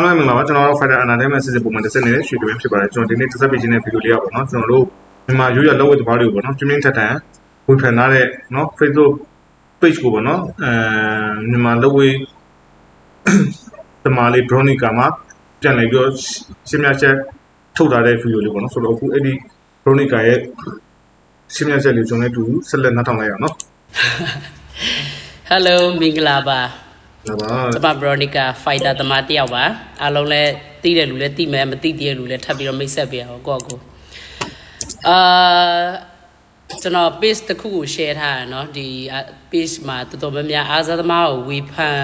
အားလုံးမင်္ဂလာပါကျွန်တော်တို့ Fighter Entertainment စစ်စစ်ပုံမှန်တစ်စက်နေတဲ့ရွှေတွင်ဖြစ်ပါတယ်ကျွန်တော်ဒီနေ့တစ်စက်ပေးခြင်းတဲ့ဗီဒီယိုလေးရပါတော့ကျွန်တော်တို့မြန်မာရိုးရလက်ဝဲတဘာတွေကိုပေါ့နော်ပြင်းပြင်းထန်ထန်ဝေဖန်ထားတဲ့နော် Facebook page ကိုပေါ့နော်အဲမြန်မာလက်ဝဲတမားလေး Bronica မှာပြန်လည်ပြီးတော့ရှင်းပြချက်ထုတ်ထားတဲ့ဗီဒီယိုလေးပေါ့နော်ဆိုတော့အခုအဲ့ဒီ Bronica ရဲ့ရှင်းပြချက်လေးကျွန်တော်လည်းတူဆက်လက်နှောက်ထောင်လိုက်ရအောင်နော်ဟယ်လိုမင်္ဂလာပါဒါပါ ကျွန်မဘရိုနီကာဖိုက်တာသမားတစ်ယောက်ပါအားလုံးလည်းသိတဲ့လူလည်းသိမယ်မသိတဲ့လူလည်းထပ်ပြီးတော့မိတ်ဆက်ပေးအောင်ကိုယ့်အကိုအာကျွန်တော် page တစ်ခုကို share ထားရနော်ဒီ page မှာတော်တော်များများအားစားသမားကိုဝေဖန်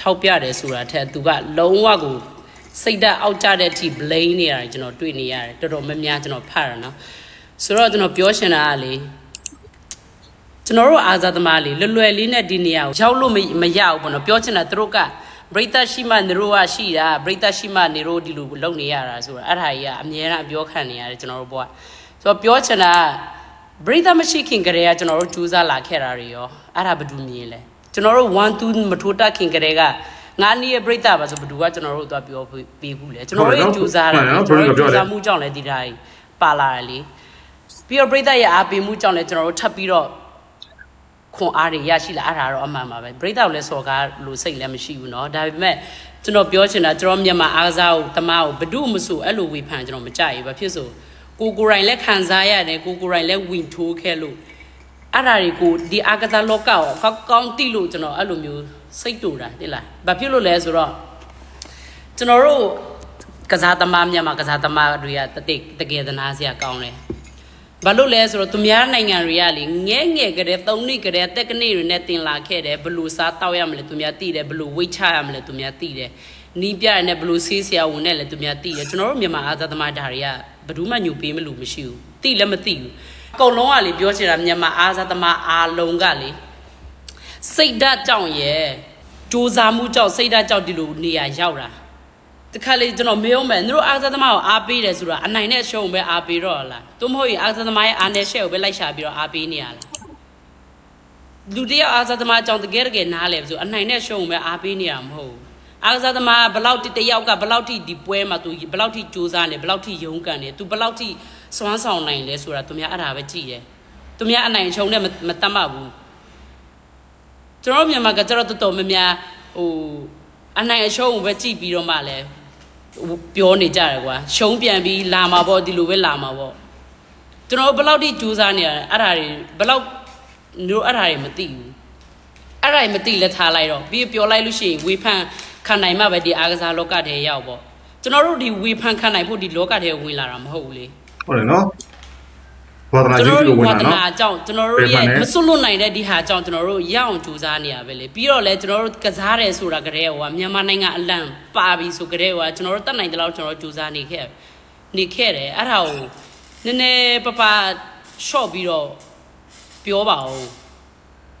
ထောက်ပြတယ်ဆိုတာထက်သူကလုံးဝကိုစိတ်ဓာတ်အောက်ကျတဲ့အထိ blame နေရတယ်ကျွန်တော်တွေ့နေရတယ်တော်တော်များများကျွန်တော်ဖတ်ရနော်ဆိုတော့ကျွန်တော်ပြောချင်တာကလေ ကျွန်တော်တို့အာဇာသမားလေးလွယ်လွယ်လေးနဲ့ဒီနေရာကိုရောက်လို့မမရဘူးပေါ့နော်ပြောချင်တာသူတို့ကပရိသတ်ရှိမှနေတို့ကရှိတာပရိသတ်ရှိမှနေတို့ဒီလိုလုပ်နေရတာဆိုတာအဲ့ဒါကြီးကအမြဲတမ်းပြောခံနေရတယ်ကျွန်တော်တို့ဘဝဆိုတော့ပြောချင်တာကပရိသတ်မရှိခင်ကတည်းကကျွန်တော်တို့ကြိုးစားလာခဲ့တာတွေရောအဲ့ဒါဘယ်သူမြင်လဲကျွန်တော်တို့1 2မထိုးတက်ခင်ကတည်းကငါနီးရဲ့ပရိသတ်ပါဆိုဘယ်သူကကျွန်တော်တို့သွားပြောပေးဘူးလေကျွန်တော်တို့ရဲ့ကြိုးစားတာကျွန်တော်တို့ကြိုးစားမှုကြောင့်လည်းဒီဓာတ်ပါလာတယ်လေပြီးတော့ပရိသတ်ရဲ့အားပေးမှုကြောင့်လည်းကျွန်တော်တို့ထပ်ပြီးတော့ ခွန်အားတွေရရှိလာအဲ့ဒါတော့အမှန်ပါပဲပရိသတ်ကိုလည်းစော်ကားလို့စိတ်လည်းမရှိဘူးเนาะဒါပေမဲ့ကျွန်တော်ပြောချင်တာကျွန်တော်မြန်မာအားကစားကိုတမကိုဘဒုမဆိုအဲ့လိုဝေဖန်ကျွန်တော်မကြိုက်ဘူးဘာဖြစ်ဆိုကိုကိုယ်တိုင်လည်းခံစားရတယ်ကိုကိုယ်တိုင်လည်းဝင်ထိုးခဲ့လို့အဲ့ဒါတွေကိုဒီအားကစားလောကကိုကောင်းကောင်းသိလို့ကျွန်တော်အဲ့လိုမျိုးစိတ်တူတာတိလားဘာဖြစ်လို့လဲဆိုတော့ကျွန်တော်တို့ကစားသမားမြန်မာကစားသမားတွေကတတိတကယ်သနာစရာကောင်းတယ် ဘာလို့လဲဆိုတော့သူများနိုင်ငံတွေကလေငဲငဲကလေးသုံးနှစ်ကလေးတက်ကနေတွေနဲ့တင်လာခဲ့တယ်ဘလို့စားတောက်ရမလဲသူများသိတယ်ဘလို့ဝိတ်ချရမလဲသူများသိတယ်နီးပြရနဲ့ဘလို့ဆေးဆရာဝန်နဲ့လည်းသူများသိတယ်ကျွန်တော်တို့မြန်မာအာဇာသမားဓာတွေကဘယ်သူမှညှို့ပေးမလို့မရှိဘူးသိလည်းမသိဘူးအကုန်လုံးကလေပြောချင်တာမြန်မာအာဇာသမားအားလုံးကလေစိတ်ဓာတ်ကြောင့်ရဲ့စူးစမ်းမှုကြောင့်စိတ်ဓာတ်ကြောင့်ဒီလိုနေရာရောက်တာ တခါလေကျွန်တော်မေးအောင်မယ်သူတို့အားစားသမားကိုအားပေးတယ်ဆိုတာအနိုင်နဲ့ရှုံပဲအားပေးတော့လားသို့မဟုတ်ရင်အားစားသမားရဲ့အားနဲ့ရှက်ကိုပဲလိုက်ရှာပြီးတော့အားပေးနေရလားလူတယောက်အားစားသမားအကြောင်းတကယ်တကယ်နားလဲဆိုအနိုင်နဲ့ရှုံပဲအားပေးနေရမှာမဟုတ်ဘူးအားစားသမားဘလောက်တိတယောက်ကဘလောက်ထိဒီပွဲမှာသူဘလောက်ထိစူးစမ်းနေဘလောက်ထိရုန်းကန်နေသူဘလောက်ထိစွမ်းဆောင်နိုင်လဲဆိုတာသူများအဲ့ဒါပဲကြည့်တယ်သူများအနိုင်ရှုံနဲ့မမတတ်မှတ်ဘူးကျွန်တော်တို့မြန်မာကကျတော့တော်တော်များများဟိုအနိုင်အရှုံးကိုပဲကြည့်ပြီးတော့မှလည်း ပြောနေကြတယ်ကွာရှုံးပြန်ပြီးလာမှာပေါ့ဒီလိုပဲလာမှာပေါ့ကျွန်တော်တို့ဘယ်လောက်ထိကြိုးစားနေရလဲအဲ့ဒါတွေဘယ်လောက်တို့အဲ့ဒါတွေမသိဘူးအဲ့ဒါတွေမသိလဲထားလိုက်တော့ပြီးပြောလိုက်လို့ရှိရင်ဝေဖန်ခံနိုင်မှပဲဒီအားကစားလောကထဲရောက်ပေါ့ကျွန်တော်တို့ဒီဝေဖန်ခံနိုင်ဖို့ဒီလောကထဲဝင်လာတာမဟုတ်ဘူးလေဟုတ်တယ်နော် ဝါသနာကျွန်ကြီးတော်လိုတို့ဝင်ဝါတာသနော်နာအကြောင်းကျွန်တော်တို့ရဲ့မစွန့်လွတ်နိုင်တဲ့ဒီဟာအကြောင်းကျွန်တော်တို့ရအောင်ကြိုးစားနေရပဲလေပြီးတော့လဲကျွန်တော်တို့ကစားတယ်ဆိုတာကတည်းကဟိုမြန်မာနိုင်ငံအလံပါပြီဆိုကြတဲ့ဟိုကျွန်တော်တို့တတ်နိုင်တဲ့လောက်ကျွန်တော်တို့ကြိုးစားနေခဲ့နေခဲ့တယ်အဲ့ဒါကိုနည်းနည်းပပရှော့ပြီးတော့ပြောပါဦး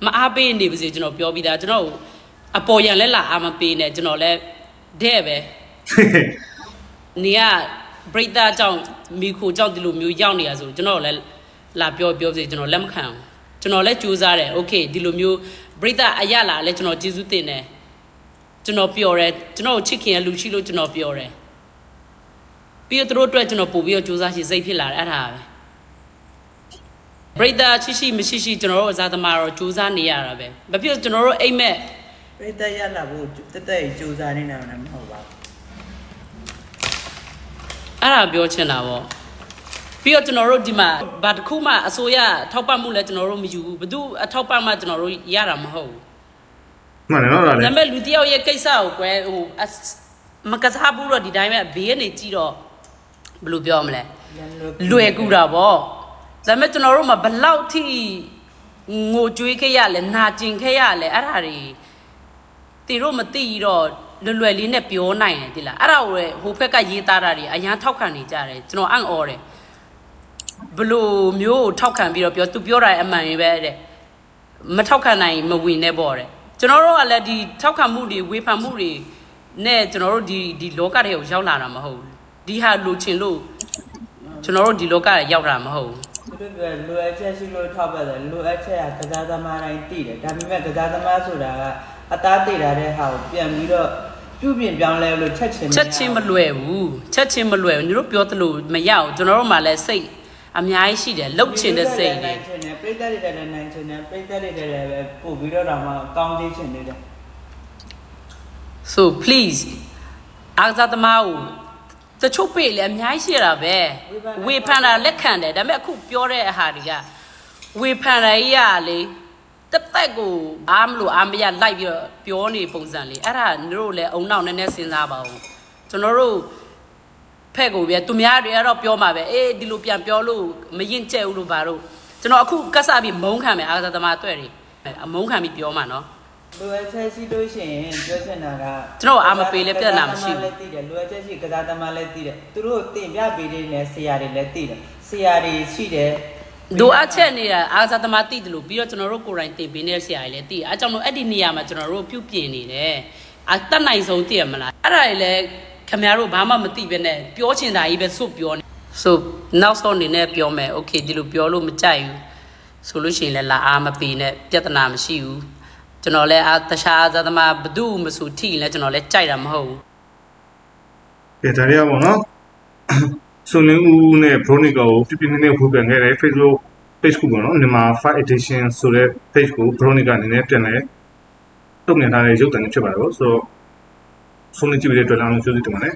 မအားပေးနေပါစေကျွန်တော်ပြောပြီးသားကျွန်တော်အပေါ်ရန်လဲလာအားမပေးနဲ့ကျွန်တော်လဲတဲ့ပဲနေကပရိသတ်ကြောင့်မိခိုကြောင့်ဒီလိုမျိုးရောက်နေရဆိုကျွန်တော်လည်း လာပြောပြောစီကျွန်တော်လက်မခံဘူးကျွန်တော်လည်းကြိုးစားတယ်โอเคဒီလိုမျိုးပရိသတ်အရလာလဲကျွန်တော်ကျေးဇူးတင်တယ်ကျွန်တော်ပြောတယ်ကျွန်တော်ချစ်ခင်ရလူရှိလို့ကျွန်တော်ပြောတယ်ပြီးတော့သူတို့အတွက်ကျွန်တော်ပို့ပြီးတော့ကြိုးစားရှိစိတ်ဖြစ်လာတယ်အဲ့ဒါပဲပရိသတ်ချစ်ရှိမရှိရှိကျွန်တော်တို့အစားသမားတော့ကြိုးစားနေရတာပဲဘာဖြစ်လို့ကျွန်တော်တို့အိမ်မက် ပြိတ္တရလာဖို့တက်တက်ကြိုးစားနေတာလည်းမဟုတ်ပါဘူး အဲ့ဒါပြောချင်တာပေါ့ ပြီးတော့ကျွန်တော်တို့ဒီမှာဘာတစ်ခုမှအစိုးရထောက်ပံ့မှုလဲကျွန်တော်တို့မယူဘူးဘယ်သူအထောက်ပံ့မှကျွန်တော်တို့ရတာမဟုတ်ဘူးမှန်တယ်နော်ဒါဒါလည်းပေမဲ့လူတယောက်ရဲ့ကိစ္စကိုကွယ်ဟိုအစမကစားဘူးတော့ဒီတိုင်းပဲဘေးကနေကြည့်တော့ဘယ်လိုပြောမလဲလွယ်ကူတာပေါ့ဒါပေမဲ့ကျွန်တော်တို့မှာဘလောက်ထိငိုကြွေးခဲ့ရလဲနာကျင်ခဲ့ရလဲအဲ့ဒါတွေတီတို့မသိတော့လွယ်လွယ်လေးနဲ့ပြောနိုင်တယ်တိလားအဲ့ဒါကိုလေဟိုဘက်ကရေးသားတာတွေအရန်ထောက်ခံနေကြတယ်ကျွန်တော်အံ့ဩတယ် ဘလို့မျိုးကိုထောက်ခံပြီးတော့ပြောသူပြောတာအမှန်ကြီးပဲတဲ့မထောက်ခံနိုင်မဝင်နဲ့ပေါ့တဲ့ကျွန်တော်တို့ကလည်းဒီထောက်ခံမှုတွေဝေဖန်မှုတွေနဲ့ကျွန်တော်တို့ဒီဒီလောကတွေကိုရောက်လာတာမဟုတ်ဘူးဒီဟာလိုချင်လို့ကျွန်တော်တို့ဒီလောကတွေရောက်တာမဟုတ်ဘူးသူတို့ကလိုအပ်ချက်ရှိလို့ထောက်ပတ်တယ်လိုအပ်ချက်ကကစားသမားတိုင်းတည်တယ်ဒါပေမဲ့ကစားသမားဆိုတာကအသားတည်တာတဲ့ဟာကိုပြန်ပြီးတော့ပြုပြင်ပြောင်းလဲလို့ချက်ချင်းချက်ချင်းမလွယ်ဘူးချက်ချင်းမလွယ်ဘူးညီတို့ပြောသလိုမရဘူးကျွန်တော်တို့မှလည်းစိတ် အများကြီးရှိတယ်လှုပ်ချင်တဲ့စိတ်တွေနိုင်ချင်တယ်ပြိတ္တတွေလည်းနိုင်ချင်တယ်ပြိတ္တတွေလည်းပဲပို့ပြီးတော့တော့မှကောင်းသေးချင်နေတယ် so please အားကစားသမားကိုတချို့ပေးလေအများကြီးရှိရတာပဲဝေဖန်တာလက်ခံတယ်ဒါပေမဲ့အခုပြောတဲ့အဟာတွေကဝေဖန်တာကြီးကလေတက်တက်ကိုအားမလို့အားမရလိုက်ပြီးတော့ပြောနေပုံစံလေးအဲ့ဒါတို့လည်းအုံနောက်နည်းနည်းစဉ်းစားပါဦးကျွန်တော်တို့ ဖက်ကိုပြသူများတွေကတော့ပြောမှာပဲအေးဒီလိုပြန်ပြောလို့မရင်ကျက်ဘူးလို့ပါတော့ကျွန်တော်အခုကတ်စားပြီးမုန်းခံမယ်အားကစားသမားတွေ့တယ်အမုန်းခံပြီးပြောမှာနော်လိုအပ်ချက်ရှိလို့ရှိရင်ပြောချင်တာကကျွန်တော်အားမပေးလဲပြဿနာမရှိဘူးလည်းသိတယ်လိုအပ်ချက်ရှိကစားသမားလည်းသိတယ်သူတို့တင်ပြပေးနေတယ်ဆရာတွေလည်းသိတယ်ဆရာတွေရှိတယ်ဒိုအပ်ချက်နေတာအားစားသမားတိတယ်လို့ပြီးတော့ကျွန်တော်တို့ကိုယ်တိုင်တင်ပေးနေတဲ့ဆရာကြီးလည်းတိတယ်အဲကြောင့်မို့အဲ့ဒီနေရာမှာကျွန်တော်တို့ပြုပြင်နေတယ်အတတ်နိုင်ဆုံးသိရမလားအဲ့ဒါတွေလည်း ခင်ဗျားတို့ဘာမှမသိပဲနဲ့ပြောချင်တာကြီးပဲစွတ်ပြောနေဆိုနောက်ဆုံးအနေနဲ့ပြောမယ်โอเคဒီလိုပြောလို့မကြိုက်ဘူးဆိုလို့ရှိရင်လည်းလာအားမပေးနဲ့ပြဿနာမရှိဘူးကျွန်တော်လည်းအားတခြားအားစားသမားဘသူမှမဆိုထိရင်လည်းကျွန်တော်လည်းကြိုက်တာမဟုတ်ဘူး ကဲဒါတွေကပေါ့နော်ဆိုလင်းဦးနဲ့ Veronica ကိုပြပြနေနေဝေဖန်ခဲ့တဲ့ Facebook page ကိုပေါ့နော်မြန်မာ5 edition ဆိုတဲ့ page ကို Veronica အနေနဲ့ပြန်လဲတုံ့ပြန်ထားတဲ့ရုပ်သံလေးဖြစ်ပါတယ်ပေါ့ဆိုတော့ ဆုံးနေကြည့်ပြီးတဲ့အတွက်လည်းကျေးဇူးတင်ပါတယ်